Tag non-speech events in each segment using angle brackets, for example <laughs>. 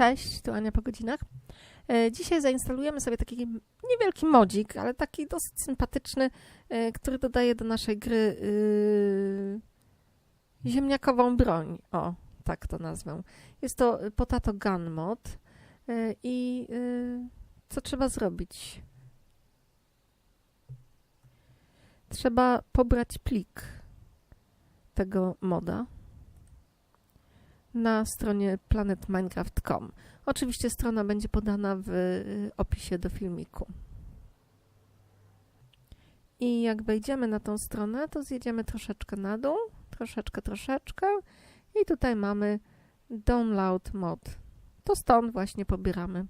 Cześć, tu Ania po godzinach. E, Dzisiaj zainstalujemy sobie taki niewielki modzik, ale taki dosyć sympatyczny, e, który dodaje do naszej gry yy, ziemniakową broń. O, tak to nazwę. Jest to Potato Gun Mod. E, I yy, co trzeba zrobić? Trzeba pobrać plik tego moda na stronie planetminecraft.com. Oczywiście strona będzie podana w y, opisie do filmiku. I jak wejdziemy na tą stronę, to zjedziemy troszeczkę na dół, troszeczkę, troszeczkę i tutaj mamy download mod. To stąd właśnie pobieramy.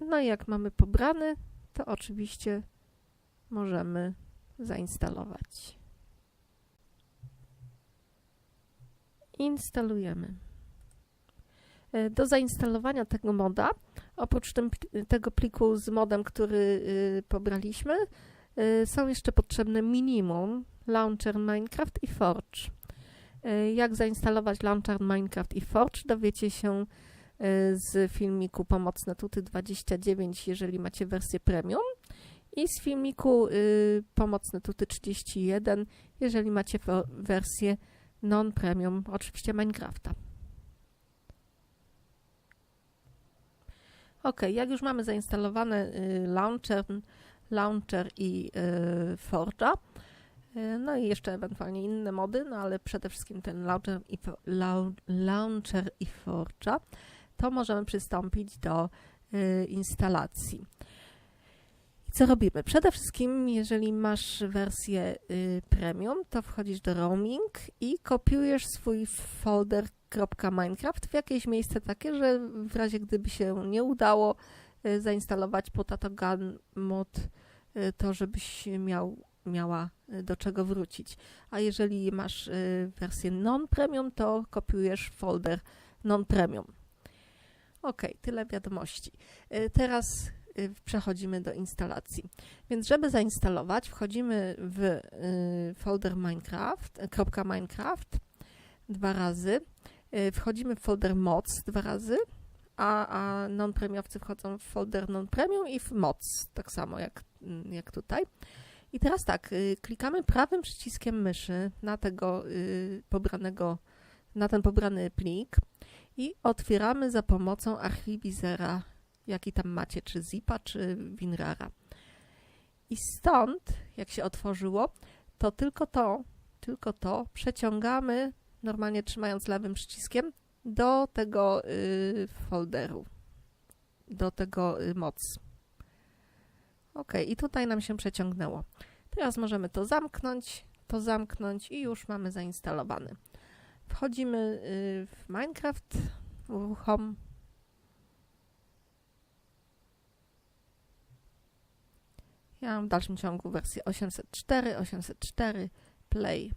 No i jak mamy pobrany, to oczywiście możemy zainstalować. Instalujemy. E, Do zainstalowania tego moda, oprócz tym, tego pliku z modem, który y, pobraliśmy, y, są jeszcze potrzebne minimum Launcher Minecraft i Forge. Y, Jak zainstalować Launcher Minecraft i Forge dowiecie się z filmiku Pomocne Tuty 29, jeżeli macie wersję premium i z filmiku Pomocne Tuty 31, jeżeli macie wersję non-premium, oczywiście Minecrafta. Ok, jak już mamy zainstalowane y, launcher, launcher i y, Forge'a, y, no i jeszcze ewentualnie inne mody, no ale przede wszystkim ten launcher i, launcher i Forge'a, to możemy przystąpić do y, instalacji. Co robimy? Przede wszystkim, jeżeli masz wersję y, premium, to wchodzisz do roaming i kopiujesz swój folder .minecraft w jakieś miejsce takie, że w razie gdyby się nie udało y, zainstalować Potato Gun mod, y, to żebyś miał, miała do czego wrócić. A jeżeli masz wersję non-premium, to kopiujesz folder non-premium. Ok, tyle wiadomości. Teraz przechodzimy do instalacji. Więc żeby zainstalować, wchodzimy w y, folder Minecraft, .minecraft dwa razy, y, wchodzimy w folder mods dwa razy, a, a non-premiowcy wchodzą w folder non-premium i w mods, tak samo jak, mm, jak tutaj. I teraz tak, y, klikamy prawym przyciskiem myszy na tego y, pobranego, na ten pobrany plik i otwieramy za pomocą archiwizera jaki tam macie, czy zipa, czy winrara. I stąd, jak się otworzyło, to tylko to, tylko to przeciągamy, normalnie trzymając lewym przyciskiem, do tego y, folderu, do tego y, moc. Ok, i tutaj nam się przeciągnęło. Teraz możemy to zamknąć, to zamknąć i już mamy zainstalowany. Wchodzimy y, w Minecraft, uruchom Ja mam w dalszym ciągu wersję 804, 804, play.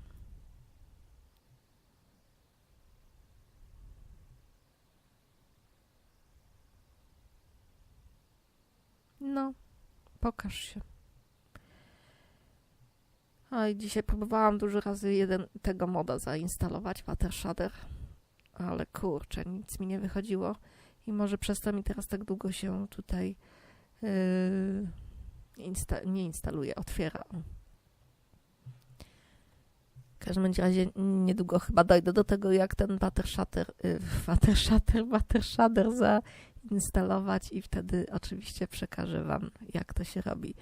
No, pokaż się. Oj, dzisiaj próbowałam dużo razy jeden tego moda zainstalować, Water Shader, ale kurczę, nic mi nie wychodziło i może przez to mi teraz tak długo się tutaj yy, insta nie instaluje, otwiera. W każdym razie niedługo chyba dojdę do tego, jak ten yy, Water Shader, Water Shader zainstalować i wtedy oczywiście przekażę Wam, jak to się robi.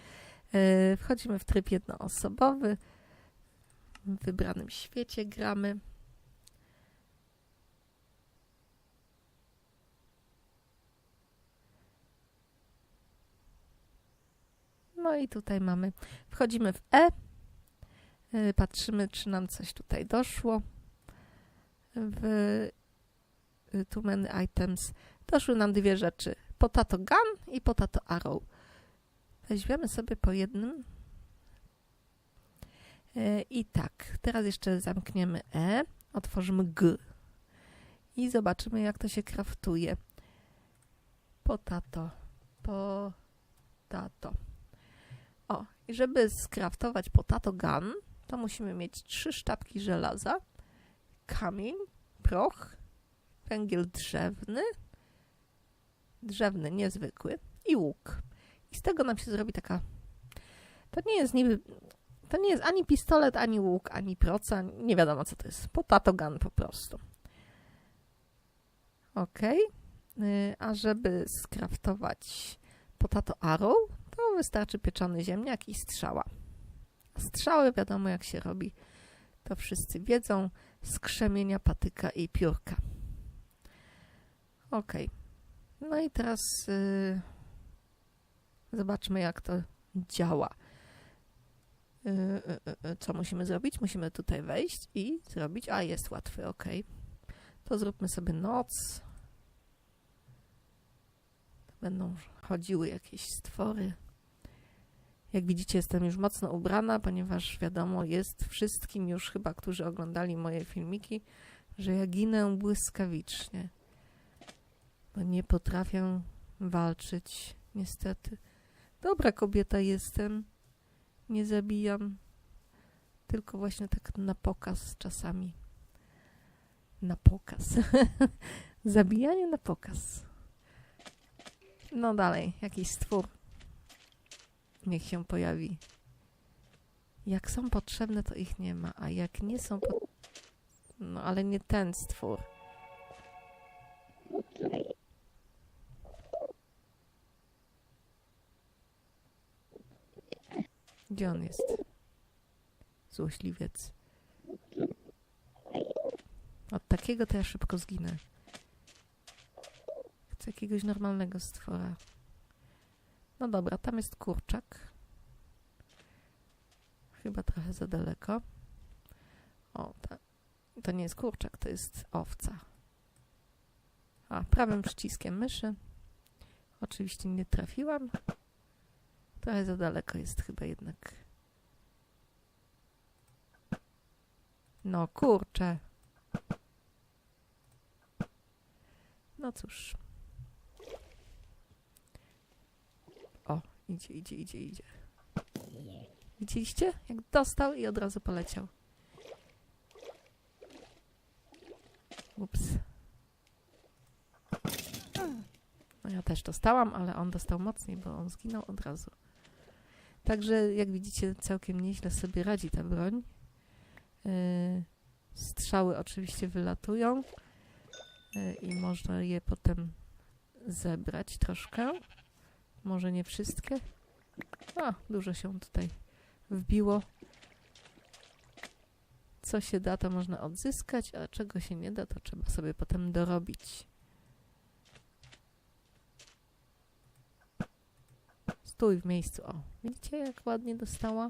Yy, wchodzimy w tryb jednoosobowy. W wybranym świecie gramy. No i tutaj mamy, wchodzimy w E, yy, patrzymy, czy nam coś tutaj doszło. W yy, Too Many Items doszły nam dwie rzeczy, Potato Gun i Potato Arrow. Weźmiemy sobie po jednym. Yy, I tak, teraz jeszcze zamkniemy E, otworzymy G i zobaczymy, jak to się kraftuje. Potato, potato. O, i żeby skraftować potato gun, to musimy mieć trzy sztabki żelaza, kamień, proch węgiel drzewny, drzewny, niezwykły i łuk. I z tego nam się zrobi taka. To nie jest niby. To nie jest ani pistolet, ani łuk, ani proca. Nie wiadomo co to jest. Potato gun po prostu. Ok. A żeby skraftować potato arrow, wystarczy pieczony ziemniak i strzała. Strzały wiadomo jak się robi. To wszyscy wiedzą. Z krzemienia, patyka i piórka. Ok. No i teraz y, zobaczmy, jak to działa. Y, y, y, co musimy zrobić? Musimy tutaj wejść i zrobić. A jest łatwy, ok. To zróbmy sobie noc. Będą chodziły jakieś stwory. Jak widzicie, jestem już mocno ubrana, ponieważ wiadomo, jest wszystkim już chyba, którzy oglądali moje filmiki, że ja ginę błyskawicznie. Bo nie potrafię walczyć, niestety. Dobra kobieta jestem. Nie zabijam. Tylko właśnie tak na pokaz czasami. Na pokaz. <laughs> Zabijanie na pokaz. No dalej, jakiś stwór. Niech się pojawi. Jak są potrzebne, to ich nie ma, a jak nie są po... No, ale nie ten stwór. Gdzie on jest? Złośliwiec. Od takiego to ja szybko zginę. Chcę jakiegoś normalnego stwora. No dobra, tam jest kurczak. Chyba trochę za daleko. O, ta, to nie jest kurczak, to jest owca. A, prawym przyciskiem myszy. Oczywiście nie trafiłam. Trochę za daleko jest chyba jednak. No kurczę. No cóż. O, idzie, idzie, idzie, idzie. Widzieliście? Jak dostał i od razu poleciał. Ups. No ja też dostałam, ale on dostał mocniej, bo on zginął od razu. Także jak widzicie, całkiem nieźle sobie radzi ta broń. Yy, strzały oczywiście wylatują yy, i można je potem zebrać troszkę. Może nie wszystkie. A, dużo się tutaj wbiło. Co się da, to można odzyskać, a czego się nie da, to trzeba sobie potem dorobić. Stój w miejscu. O, widzicie, jak ładnie dostała?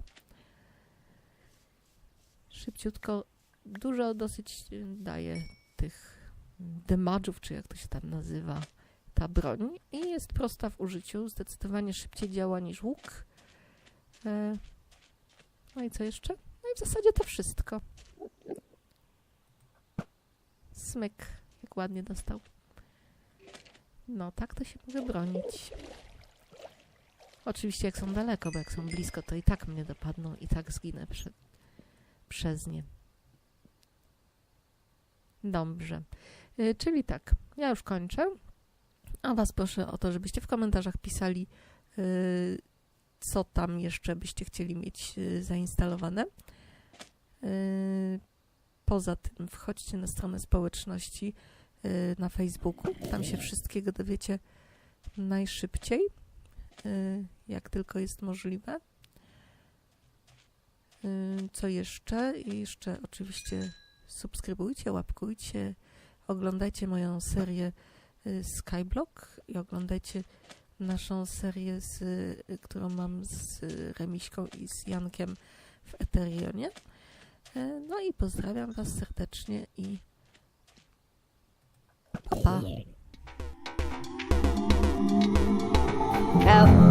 Szybciutko, dużo dosyć y, daje tych demage'ów, czy jak to się tam nazywa, ta broń. I jest prosta w użyciu, zdecydowanie szybciej działa niż łuk. E, no i co jeszcze? No i w zasadzie to wszystko. Smyk, jak ładnie dostał. No, tak to się mogę bronić. Oczywiście jak są daleko, bo jak są blisko, to i tak mnie dopadną i tak zginę prze, przez nie. Dobrze. Y, czyli tak, ja już kończę. A Was proszę o to, żebyście w komentarzach pisali, y, co tam jeszcze byście chcieli mieć y, zainstalowane. Y, poza tym wchodźcie na stronę społeczności y, na Facebooku. Tam się wszystkiego dowiecie najszybciej, jak tylko jest możliwe. Co jeszcze? Jeszcze oczywiście subskrybujcie, łapkujcie, oglądajcie moją serię Skyblock i oglądajcie naszą serię, z, y, którą mam z Remiśką i z Jankiem w Eterionie. E, no i pozdrawiam Was serdecznie i pa! pa. E,